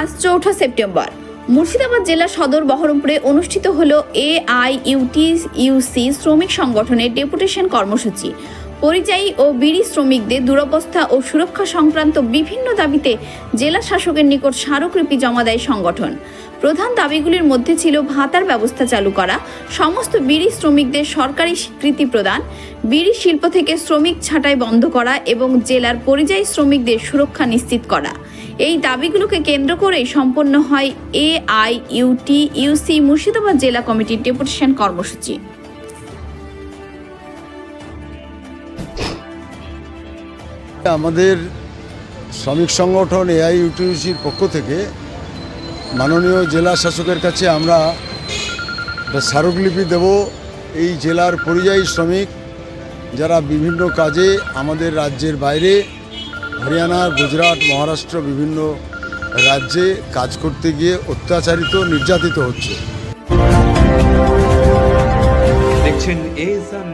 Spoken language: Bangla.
আজ চৌঠা সেপ্টেম্বর। মুর্শিদাবাদ জেলা সদর বহরমপুরে অনুষ্ঠিত হল এআইইউটি আই ইউটি ইউসি শ্রমিক সংগঠনের ডেপুটেশন কর্মসূচি। পরিযায়ী ও বিড়ি শ্রমিকদের দুরবস্থা ও সুরক্ষা সংক্রান্ত বিভিন্ন দাবিতে জেলা শাসকের নিকট স্মারকলিপি জমা দেয় সংগঠন। প্রধান দাবিগুলির মধ্যে ছিল ভাতার ব্যবস্থা চালু করা, সমস্ত বিড়ি শ্রমিকদের সরকারি স্বীকৃতি প্রদান, বিড়ি শিল্প থেকে শ্রমিক ছাঁটাই বন্ধ করা এবং জেলার পরিযায়ী শ্রমিকদের সুরক্ষা নিশ্চিত করা। এই দাবিগুলোকে কেন্দ্র করেই সম্পন্ন হয় A I UT UC, Murshidabad জেলা কমিটির ডেপুটেশন কর্মসূচি। আমাদের শ্রমিক সংগঠন এআইইউটিউসির পক্ষ থেকে মাননীয় জেলা শাসকের কাছে আমরা স্মারকলিপি দেব। এই জেলার পরিযায়ী শ্রমিক যারা বিভিন্ন কাজে আমাদের রাজ্যের বাইরে, হরিয়ানা, গুজরাট, মহারাষ্ট্র বিভিন্ন রাজ্যে কাজ করতে গিয়ে অত্যাচারিত, নির্যাতিত হচ্ছে। দেখছেন এএসআর